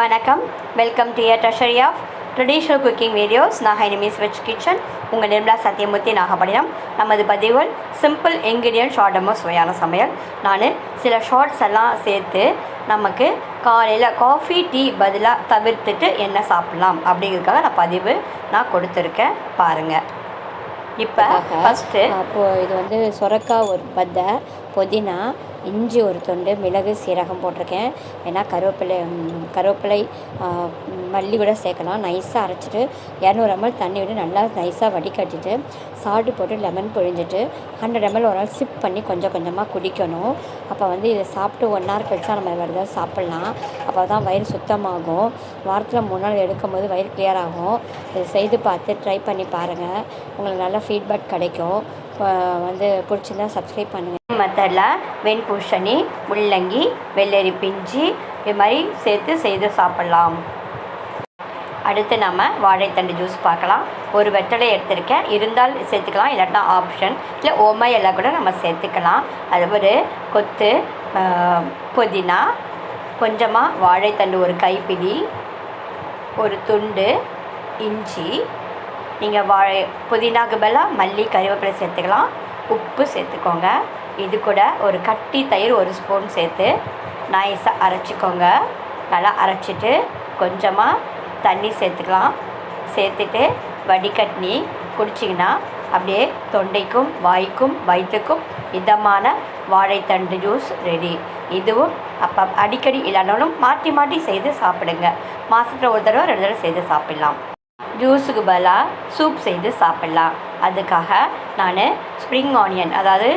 வணக்கம். Welcome to your treasury of traditional cooking videos நான் ஹைனிமிஸ் வெஜ் கிச்சன். உங்கள் நிர்மலா சத்யமூர்த்தி நாகப்பட்டினம். நமது பதிவுகள் சிம்பிள் இன்க்ரீடியன்ட் ஷார்ட்டமோ சுவையான சமையல். நான் சில ஷார்ட்ஸ் எல்லாம் சேர்த்து நமக்கு காலையில் காஃபி டீ பதிலாக தவிர்த்துட்டு என்ன சாப்பிட்லாம் அப்படிங்கிறதுக்காக நான் பதிவு நான் கொடுத்துருக்கேன். பாருங்கள் இப்போ ஃபஸ்ட்டு அப்போது இது வந்து சொரக்காய் ஒரு பத்தை புதினா இஞ்சி ஒரு துண்டு மிளகு சீரகம் போட்டிருக்கேன். ஏன்னா கருவேப்பிலை கருவேப்பிலை மல்லி கூட சேர்க்கலாம். நைஸாக அரைச்சிட்டு இரநூறு எம்எல் தண்ணி விட்டு நல்லா நைஸாக வடிகட்டிட்டு சால்ட்டு போட்டு லெமன் பிழிஞ்சிட்டு ஹண்ட்ரட் எம்எல் ஒரு நாள் சிப் பண்ணி கொஞ்சம் கொஞ்சமாக குடிக்கணும். அப்போ வந்து இதை சாப்பிட்டு ஒன் ஹவர் கழிச்சா நம்ம வேறு ஏதாவது சாப்பிட்லாம். அப்போ தான் வயிறு சுத்தமாகும். வாரத்தில் மூணு நாள் எடுக்கும் போது வயிறு கிளியர் ஆகும். இதை செய்து பார்த்து ட்ரை பண்ணி பாருங்கள் உங்களுக்கு நல்ல ஃபீட்பேக் கிடைக்கும். வந்து பிடிச்சிருந்தா சப்ஸ்கிரைப் பண்ணுங்கள் மெத்தடில் வெண்பூசணி முள்ளங்கி வெள்ளரி பிஞ்சு இது மாதிரி சேர்த்து செய்து சாப்பிட்லாம். அடுத்து நம்ம வாழைத்தண்டு ஜூஸ் பார்க்கலாம். ஒரு வெத்தலை எடுத்திருக்கேன். இருந்தால் சேர்த்துக்கலாம். இல்லாட்டா ஆப்ஷன் இல்லை ஓமை எல்லாம் கூட நம்ம சேர்த்துக்கலாம். அது ஒரு கொத்து புதினா கொஞ்சமாக வாழைத்தண்டு ஒரு கைப்பிடி ஒரு துண்டு இஞ்சி. நீங்கள் வாழை புதினாக்கு பதிலாக மல்லி கருவேப்பிலை சேர்த்துக்கலாம். உப்பு சேர்த்துக்கோங்க. இது கூட ஒரு கட்டி தயிர் ஒரு ஸ்பூன் சேர்த்து நைஸாக அரைச்சிக்கோங்க. நல்லா அரைச்சிட்டு கொஞ்சமாக தண்ணி சேர்த்துக்கலாம். சேர்த்துட்டு வடிகட்னி குடிச்சிங்கன்னா அப்படியே தொண்டைக்கும் வாய்க்கும் வயிற்றுக்கும் இதமான வாழைத்தண்டு ஜூஸ் ரெடி இதுவும் அப்போ அடிக்கடி இல்லைனாலும் மாற்றி மாற்றி செய்து சாப்பிடுங்க. மாதத்தில் ஒரு தடவை ரெண்டு தடவை செய்து சாப்பிடலாம். ஜூஸுக்கு பதிலாக சூப் செய்து சாப்பிட்லாம். அதுக்காக நான் ஸ்ப்ரிங் ஆனியன் அதாவது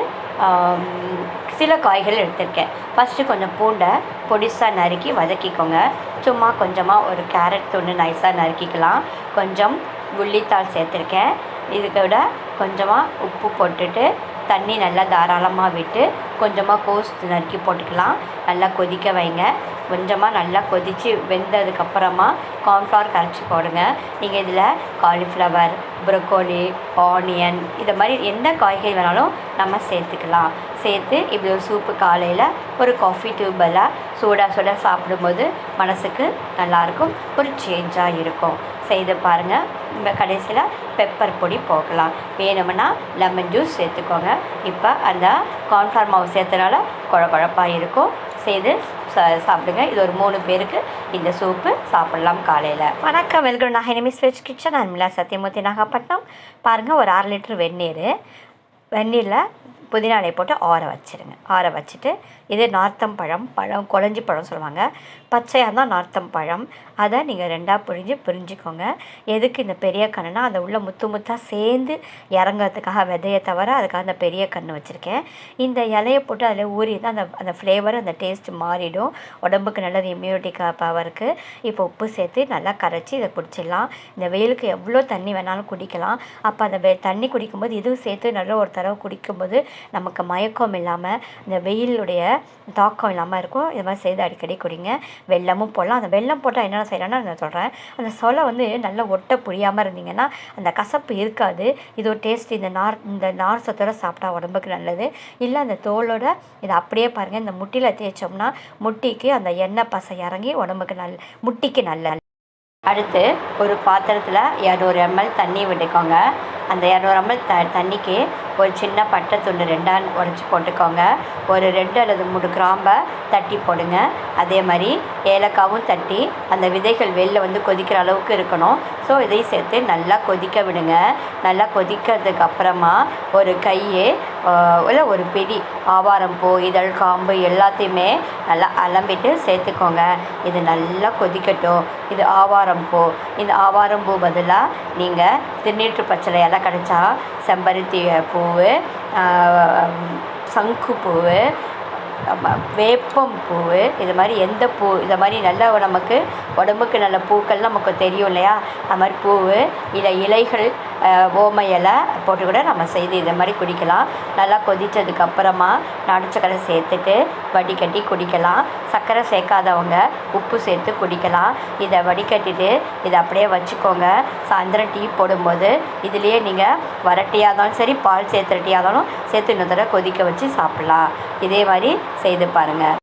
சில காய்கள் எடுத்திருக்கேன். ஃபஸ்ட்டு கொஞ்சம் பூண்டை பொடிசாக நறுக்கி வதக்கிக்கோங்க. சும்மா கொஞ்சமாக ஒரு கேரட் துண்டு நைஸாக நறுக்கிக்கலாம். கொஞ்சம் உள்ளித்தாள் சேர்த்துருக்கேன். இதுக்கு விட கொஞ்சமாக உப்பு போட்டுட்டு தண்ணி நல்லா தாராளமாக விட்டு கொஞ்சமாக கோஸ் நறுக்கி போட்டுக்கலாம். நல்லா கொதிக்க வைங்க. கொஞ்சமாக நல்லா கொதித்து வெந்ததுக்கப்புறமா கார்ன்ஃப்ளவர் கரைச்சி போடுங்க. நீங்கள் இதில் காலிஃப்ளவர் ப்ரொக்கோலி ஆனியன் இதை மாதிரி எந்த காய்கறி வேணாலும் நம்ம சேர்த்துக்கலாம். சேர்த்து இப்படி ஒரு சூப்பு காலையில் ஒரு காஃபி டியூபெல்லாம் சூடாக சூடாக சாப்பிடும்போது மனசுக்கு நல்லாயிருக்கும் ஒரு சேஞ்சாக இருக்கும். செய்து பாருங்கள் இந்த கடைசியில் பெப்பர் பொடி போகலாம் வேணும்னா லெமன் ஜூஸ் சேர்த்துக்கோங்க. இப்போ அந்த கார்ன்ஃப்ளவர் மாவு சேர்த்தனால குழ குழப்பாக இருக்கும். செய்து சாப்பிடுங்க. இது ஒரு மூணு பேருக்கு இந்த சூப்பு சாப்பிட்லாம் காலையில். வணக்கம். வெல்கம் நான் ஹெனிமிஸ் வெஜ் கிச்சன். அன்மிலா சத்யமூர்த்தி நாகப்பட்டினம். பாருங்கள் ஒரு அரை லிட்டர் வெந்நீர். வெந்நீரில் புதினா போட்டு ஆற வச்சிருங்க. ஆற வச்சுட்டு இது நார்த்தம் பழம் பழம் குழஞ்சி பழம் சொல்லுவாங்க. பச்சையாக இருந்தால் நார்த்தம் பழம். அதை நீங்கள் ரெண்டாக பிழிஞ்சு புரிஞ்சுக்கோங்க. எதுக்கு இந்த பெரிய கண்ணுனா அதை உள்ள முத்து முத்தாக சேர்ந்து இறங்கிறதுக்காக விதையை தவிர அதுக்காக அந்த பெரிய கன்று வச்சுருக்கேன். இந்த இலையை போட்டு அதில் ஊறி தான் அந்த அந்த ஃப்ளேவர் அந்த டேஸ்ட் மாறிடும். உடம்புக்கு நல்லது இம்யூனிட்டி பவருக்கு இப்போ உப்பு சேர்த்து நல்லா கரைச்சி இதை குடிச்சிடலாம். இந்த வெயிலுக்கு எவ்வளோ தண்ணி வேணாலும் குடிக்கலாம். அப்போ அந்த வெ தண்ணி குடிக்கும்போது இதுவும் சேர்த்து நல்ல ஒரு தடவை குடிக்கும்போது நமக்கு மயக்கம் இல்லாமல் இந்த வெயிலுடைய தாக்கம் இல்லாமல் இருக்கும். இது மாதிரி செய்து அடிக்கடி குடிங்க. வெல்லமும் போடலாம். அந்த வெல்லம் போட்டால் என்னென்ன செய்யலாம்னு நான் சொல்கிறேன் அந்த சொலை வந்து நல்லா ஒட்ட புரியாமல் இருந்தீங்கன்னா அந்த கசப்பு இருக்காது. இது ஒரு டேஸ்ட் இந்த நார் இந்த நார் சத்தோட சாப்பிட்டா உடம்புக்கு நல்லது. இல்லை அந்த தோலோட இதை அப்படியே பாருங்கள் இந்த முட்டியில் தேய்ச்சோம்னா முட்டிக்கு அந்த எண்ணெய் பசை இறங்கி உடம்புக்கு நல்ல முட்டிக்கு நல்ல அடுத்து ஒரு பாத்திரத்தில் இரநூறு எம்எல் தண்ணி விட்டுக்கோங்க. அந்த இரநூறு எம்எல் த தண்ணிக்கு ஒரு சின்ன பட்டை துண்டு ரெண்டாக உடச்சி போட்டுக்கோங்க. ஒரு ரெண்டு அல்லது மூணு கிராம்பை தட்டி போடுங்க. அதே மாதிரி ஏலக்காவும் தட்டி அந்த விதைகள் வெளில வந்து கொதிக்கிற அளவுக்கு இருக்கணும். ஸோ இதையும் சேர்த்து நல்லா கொதிக்க விடுங்க. நல்லா கொதிக்கிறதுக்கு அப்புறமா ஒரு கையை இல்லை ஒரு பிடி ஆவாரம் பூ இதழ் காம்பு எல்லாத்தையுமே நல்லா அலம்பிட்டு சேர்த்துக்கோங்க. இது நல்லா கொதிக்கட்டும். இது ஆவாரம் பூ. இந்த ஆவாரம் பூ பதிலாக நீங்கள் திருநீற்று பச்சளை எல்லாம் கிடைச்சா செம்பருத்தி பூவு சங்கு பூவு வேப்பம் பூவு இது மாதிரி எந்த பூ இதை மாதிரி நல்ல நமக்கு உடம்புக்கு நல்ல பூக்கள் நமக்கு தெரியும் இல்லையா? அது மாதிரி பூ இல்லை இலைகள் ஓம இலை போட்டு கூட நம்ம செய்து இதை மாதிரி குடிக்கலாம். நல்லா கொதித்ததுக்கு அப்புறமா சக்கரை சேர்த்துட்டு வடிகட்டி குடிக்கலாம். சர்க்கரை சேர்க்காதவங்க உப்பு சேர்த்து குடிக்கலாம். இதை வடிகட்டிட்டு இதை அப்படியே வச்சுக்கோங்க. சாயந்தரம் டீ போடும்போது இதுலேயே நீங்கள் வரட்டியாக இருந்தாலும் சரி பால் சேர்த்துற இருந்தாலும் சேர்த்து இன்னொரு தடவை கொதிக்க வச்சு சாப்பிட்லாம். இதே மாதிரி செய்து பாருங்கள்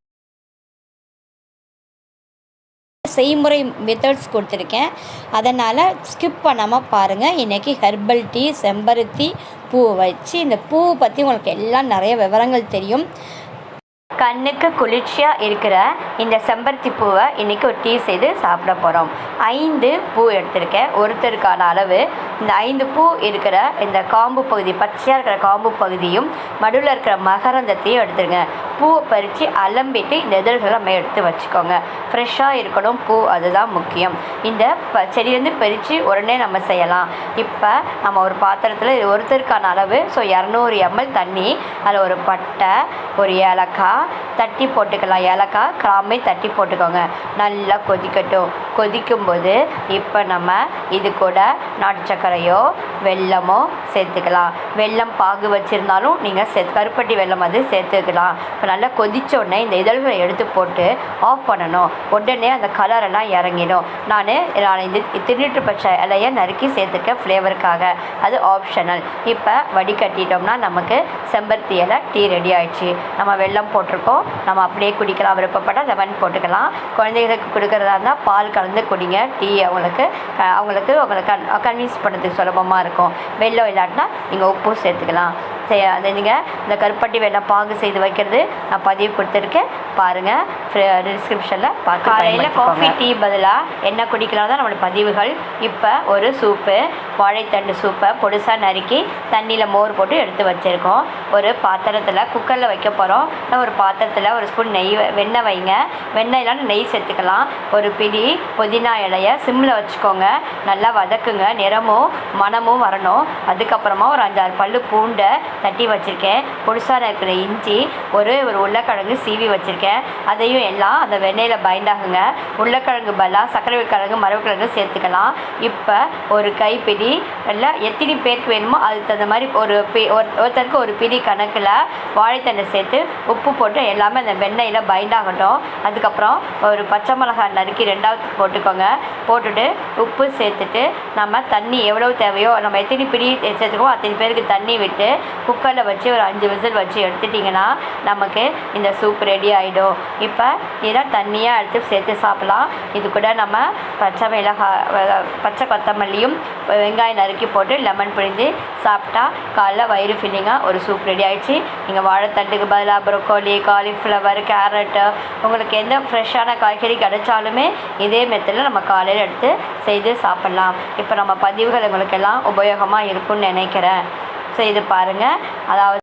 செய்முறை மெத்தட்ஸ் கொடுத்துருக்கேன். அதனால் ஸ்கிப் பண்ணாமல் பாருங்கள் இன்றைக்கி ஹெர்பல் டீ செம்பருத்தி பூவை வச்சு இந்த பூவை பற்றி உங்களுக்கு எல்லாம் நிறைய விவரங்கள் தெரியும். கண்ணுக்கு குளிர்ச்சியாக இருக்கிற இந்த செம்பருத்தி பூவை இன்றைக்கி ஒரு டீ செய்து சாப்பிட போகிறோம் ஐந்து பூ எடுத்திருக்கேன். ஒருத்தருக்கான அளவு. இந்த ஐந்து பூ இருக்கிற இந்த காம்பு பகுதி பச்சையாக இருக்கிற காம்பு பகுதியும் நடுவில் இருக்கிற மகரந்தத்தையும் எடுத்துருங்க. பூவை பறித்து அலம்பிட்டு இந்த இதழ்களை நம்ம எடுத்து வச்சுக்கோங்க. ஃப்ரெஷ்ஷாக இருக்கணும் பூ அதுதான் முக்கியம். இந்த ப செடியிலேருந்து பறித்து உடனே நம்ம செய்யலாம். இப்போ நம்ம ஒரு பாத்திரத்தில் இது ஒருத்தருக்கான அளவு ஸோ இரநூறு எம்எல் தண்ணி அதில் ஒரு பட்டை ஒரு ஏலக்காய் தட்டி போட்டுக்கலாம். ஏலக்காய் கிராம்பை தட்டி போட்டுக்கோங்க. நல்லா கொதிக்கட்டும். கொதிக்கும்போது இப்போ நம்ம இது கூட நாட்டு சர்க்கரையோ வெல்லமோ சேர்த்துக்கலாம். வெல்லம் பாகு வச்சுருந்தாலும் நீங்கள் சேர்த்து கருப்பட்டி வெல்லம் அது சேர்த்துக்கலாம். இப்போ நல்லா கொதித்தோடனே உடனே இந்த இதழ்களை எடுத்து போட்டு ஆஃப் பண்ணணும். உடனே அந்த கலரெல்லாம் இறங்கிடும். நான் நான் இது திருநீற்று பச்சை இலையை நறுக்கி சேர்த்துருக்கேன் ஃப்ளேவருக்காக அது ஆப்ஷனல் இப்போ வடிகட்டிட்டோம்னா நமக்கு செம்பருத்தி இலை டீ ரெடி ஆயிடுச்சு. நம்ம வெல்லம் போட்டிருக்கோம். நம்ம அப்படியே குடிக்கலாம். விருப்பப்பட்டால் லெமன் போட்டுக்கலாம். குழந்தைகளுக்கு கொடுக்குறதா இருந்தால் பால் கலந்து குடிங்க. டீ அவங்களுக்கு க- அவங்களுக்கு உங்களுக்கு கன் கன்வின்ஸ் பண்ணுறதுக்கு சுலபமாக இருக்கும். வெள்ளம் இல்லாட்டினா நீங்கள் உப்பும் சேர்த்துக்கலாம். அதை நீங்கள் இந்த கருப்பட்டி வெல்லம் பாகு செய்து வைக்கிறது நான் பதிவு கொடுத்துருக்கேன். பாருங்கள் டிஸ்கிரிப்ஷனில் பார்த்து காலையில் காஃபி டீ பதிலாக என்ன குடிக்கலாம் தான் நம்மளோட பதிவுகள். இப்போ ஒரு சூப்பு வாழைத்தண்டு சூப்பை பொடுசாக நறுக்கி தண்ணியில் மோர் போட்டு எடுத்து வச்சுருக்கோம். ஒரு பாத்திரத்தில் குக்கரில் வைக்க போகிறோம் ஒரு பாத்திரத்தில் ஒரு ஸ்பூன் நெய் வெண்ணெய் வைங்க. வெண்ணெய் இல்லைன்னா நெய் சேர்த்துக்கலாம். ஒரு பிடி புதினா இலைய சிம்மில் வச்சுக்கோங்க. நல்லா வதக்குங்க. நிறமும் மணமும் வரணும். அதுக்கப்புறமா ஒரு அஞ்சாறு பல்லு பூண்டை தட்டி வச்சுருக்கேன். பொடிசாக இருக்கிற இஞ்சி ஒரு ஒரு உருளைக்கிழங்கு சீவி வச்சுருக்கேன். அதையும் எல்லாம் அந்த வெண்ணெயில் பைண்ட் ஆகுங்க. உருளைக்கிழங்கு பதிலாக சர்க்கரை கிழங்கு மரவக்கிழங்கு சேர்த்துக்கலாம். இப்போ ஒரு கைப்பிடி எல்லாம் எத்தனை பேருக்கு வேணுமோ அதுக்கு தகுந்த மாதிரி ஒரு பி ஒரு- ஒருத்தருக்கு ஒரு பிடி கணக்கில் வாழைத்தண்டை சேர்த்து உப்பு போட்டு எல்லாமே அந்த வெண்ணெயில் பைண்ட் ஆகட்டும். அதுக்கப்புறம் ஒரு பச்சை மிளகாய் நறுக்கி ரெண்டாவது போட்டுக்கோங்க. போட்டுட்டு உப்பு சேர்த்துட்டு நம்ம தண்ணி எவ்வளோ தேவையோ நம்ம எத்தனை பிடி சேர்த்துக்கோ அத்தனை பேருக்கு தண்ணி விட்டு குக்கரில் வச்சு ஒரு அஞ்சு விசில் வச்சு எடுத்துட்டிங்கன்னா நமக்கு இந்த சூப் ரெடி ஆகிடும் இப்போ இதை தண்ணியாக எடுத்து சேர்த்து சாப்பிட்லாம். இது கூட நம்ம பச்சை மிளகாய் பச்சை கொத்தமல்லியும் வெங்காயம் நறுக்கி போட்டு லெமன் பிழிஞ்சு சாப்பிட்டா காலைல வயிறு ஃபில்லிங்காக ஒரு சூப் ரெடி ஆகிடுச்சு நீங்கள் வாழைத்தண்டுக்கு பதிலாக ப்ரொக்கோலி காலிஃப்ளவர் கேரட்டு உங்களுக்கு எந்த ஃப்ரெஷ்ஷான காய்கறி கிடைச்சாலுமே இதே மெத்தடில் நம்ம காலையில் எடுத்து செய்து சாப்பிட்லாம். இப்போ நம்ம பதிவுகள் உங்களுக்கெல்லாம் உபயோகமாக இருக்கும்னு நினைக்கிறேன். செய்து பாருங்கள் அதாவது